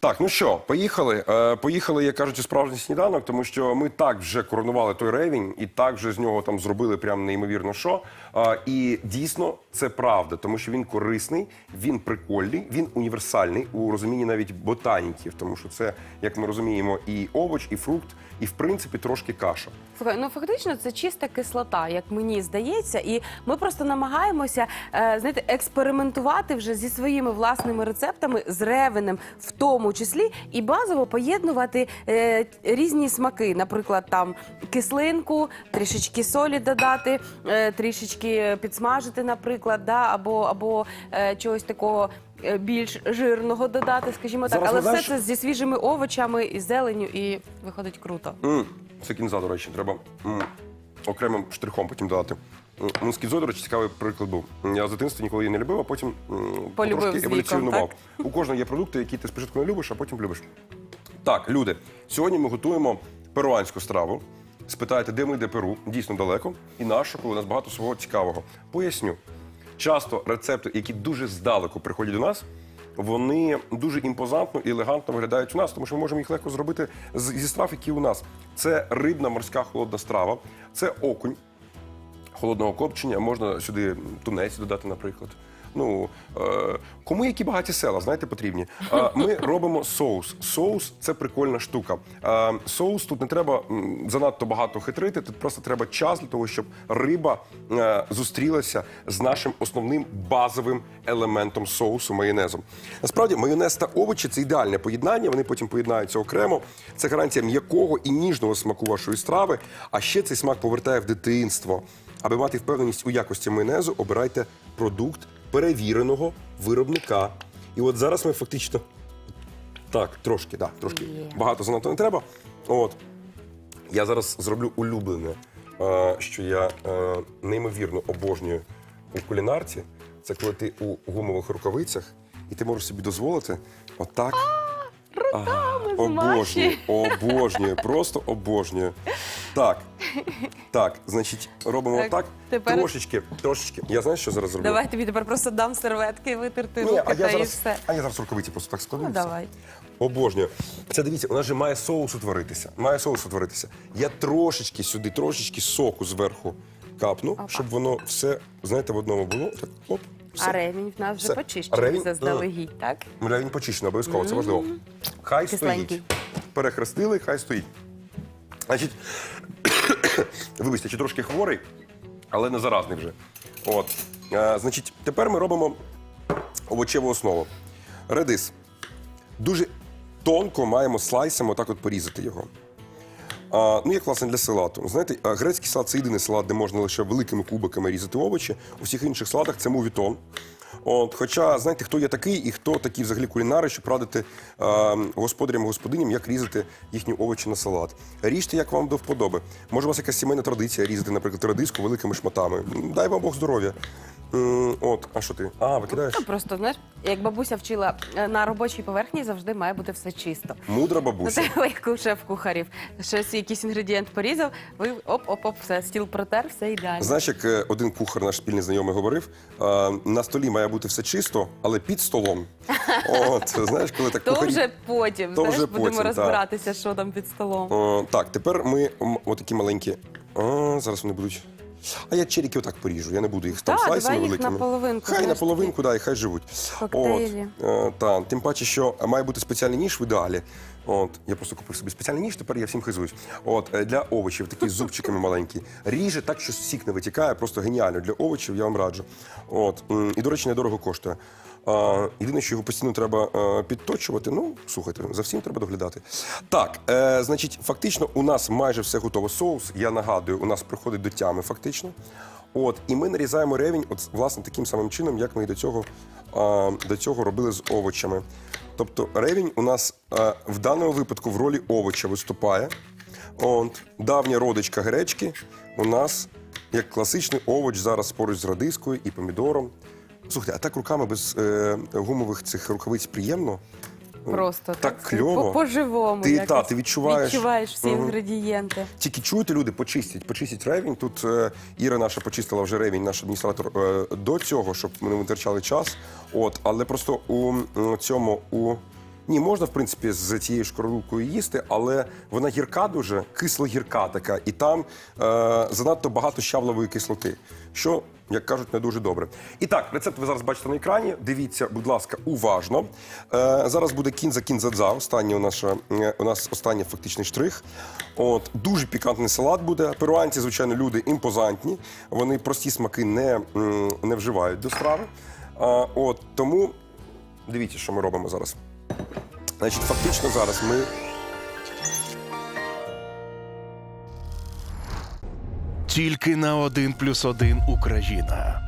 Так, ну що, поїхали. Е, поїхали, як кажуть, у справжній сніданок, тому що ми так вже коронували той ревінь, і так вже з нього там зробили прям неймовірно що. Е, і дійсно це правда, тому що він корисний, він прикольний, він універсальний у розумінні навіть ботаніків, тому що це, як ми розуміємо, і овоч, і фрукт, і в принципі трошки каша. Слухай, ну фактично це чиста кислота, як мені здається, і ми просто намагаємося е, знаєте, експериментувати вже зі своїми власними рецептами з ревенем, в тому числі, і базово поєднувати е, різні смаки, наприклад, там кислинку, трішечки солі додати, е, трішечки підсмажити, наприклад, да, або, або е, чогось такого. е, Більш жирного додати, скажімо так, Зараз але ми, знаєш, все це зі свіжими овочами і зеленню, і виходить круто. М, Це кінза, до речі, треба м, окремим штрихом потім додати. М, Ну, речі, цікавий приклад був. Я з дитинства ніколи її не любив, а потім Полюбив трошки еволюціонував. У кожного є продукти, які ти спочатку не любиш, а потім любиш. Так, люди, сьогодні ми готуємо перуанську страву. Спитаєте, де ми, де Перу? Дійсно далеко. І нашу, коли у нас багато свого цікавого. Поясню. Часто рецепти, які дуже здалеку приходять до нас, вони дуже імпозантно і елегантно виглядають у нас, тому що ми можемо їх легко зробити зі страв, які у нас. Це рибна морська холодна страва, це окунь холодного копчення, можна сюди тунець додати, наприклад. Ну, е, кому які багаті села, знаєте, потрібні. Е, ми робимо соус. Соус це прикольна штука. Е, соус тут не треба занадто багато хитрити, тут просто треба час для того, щоб риба зустрілася з нашим основним базовим елементом соусу майонезом. Насправді, майонез та овочі це ідеальне поєднання. Вони потім поєднаються окремо. Це гарантія м'якого і ніжного смаку вашої страви. А ще цей смак повертає в дитинство. Аби мати впевненість у якості майонезу, обирайте продукт перевіреного виробника. І от зараз ми фактично так, трошки, да, трошки Є. багато занадто не треба. От я зараз зроблю улюблене, е, що я е, неймовірно обожнюю у кулінарці. Це коли ти у гумових рукавицях, і ти можеш собі дозволити отак. Руками Обожнюю, обожнюю, просто обожнюю. Так, так, значить, робимо Так, отак. тепер- Трошечки, трошечки. Я знаю, що зараз зроблю? Давай тобі тепер просто дам серветки витерти Ні, руки а я та і зараз, все. а я зараз рукавиці просто так складу. Ну і все. давай. Обожнюю. Це дивіться, у нас же має соус утворитися. Має соус утворитися. Я трошечки сюди, трошечки соку зверху капну, щоб воно все, знаєте, в одному було. Так, оп, все. А ревінь в нас вже Все. почищений Ревінь? заздалегідь, так? Ревень почищений, обов'язково, це важливо. Хай Кисленький. стоїть. Перехрестили, хай стоїть. Значить, вибачте, чи трошки хворий, але не заразний вже. От. А, значить, тепер ми робимо овочеву основу. Редис. Дуже тонко маємо слайсами отак от порізати його. А, ну, як власне для салату. Знаєте, грецький салат це єдиний салат, де можна лише великими кубиками різати овочі. У всіх інших салатах це мувітон. От, хоча, знаєте, хто є такий і хто такі взагалі кулінари, щоб радити а, господарям і господиням, як різати їхні овочі на салат. Ріжте, як вам до вподоби. Може, у вас якась сімейна традиція різати, наприклад, редиску великими шматами. Дай вам Бог здоров'я. М, От, а що ти? А, викидаєш? Ну просто знаєш, як бабуся вчила е, на робочій поверхні завжди має бути все чисто. Мудра бабуся. це як у шеф-кухарів. Щось якийсь інгредієнт порізав, ви оп-оп-оп, все, стіл протер, все ідеально. Знаєш, як е, один кухар, наш спільний знайомий, говорив, е, на столі має бути все чисто, але під столом. От, знаєш, коли так То кухарі- вже потім, То знаєш, вже будемо потім, так. розбиратися, що там під столом. О, так, тепер ми отакі маленькі. О, зараз вони будуть. А я черіки отак поріжу. Я не буду їх там Так, слайсами давай їх великими. наполовинку, Хай знаєш, наполовинку, да, і хай живуть. Коктейлі. От, е, та, тим паче, що має бути спеціальний ніж в ідеалі. От, я просто купив собі спеціальний ніж, тепер я всім хизуюсь. От, е, для овочів, такі з зубчиками маленькі. Ріже так, що сік не витікає, просто геніально. Для овочів я вам раджу. От, і, до речі, недорого коштує. А, єдине, що його постійно треба е, підточувати. Ну, слухайте, за всім треба доглядати. Так, е, значить, фактично, у нас майже все готово. Соус, я нагадую, у нас приходить до тями, фактично. От, і ми нарізаємо ревінь, от, власне, таким самим чином, як ми і до цього, а, до цього робили з овочами. Тобто ревінь у нас а, в даному випадку в ролі овоча виступає. От, давня родичка гречки у нас як класичний овоч зараз поруч з радискою і помідором. Слухайте, а так руками без е, гумових цих рукавиць приємно. Просто так кльово. по- По-живому. Ти, якось та, ти відчуваєш. Відчуваєш всі угу. інгредієнти. Тільки чуєте, люди, почистять, почистять ревінь. Тут е, Іра наша почистила вже ревінь, наш адміністратор е, до цього, щоб ми не витрачали час. От, але просто у м, цьому у Ні, можна, в принципі, з цією шкарлупкою їсти, але вона гірка дуже, кисло-гірка така, і там е, занадто багато щавлової кислоти, що, як кажуть, не дуже добре. І так, рецепт ви зараз бачите на екрані. Дивіться, будь ласка, уважно. Е, зараз буде кінза кінзадза. Останній у нас, е, у нас останній фактичний штрих. От дуже пікантний салат буде. Перуанці, звичайно, люди імпозантні. Вони прості смаки не, не вживають до страви. А, от тому дивіться, що ми робимо зараз. Значить, фактично зараз ми Тільки на один плюс один Україна.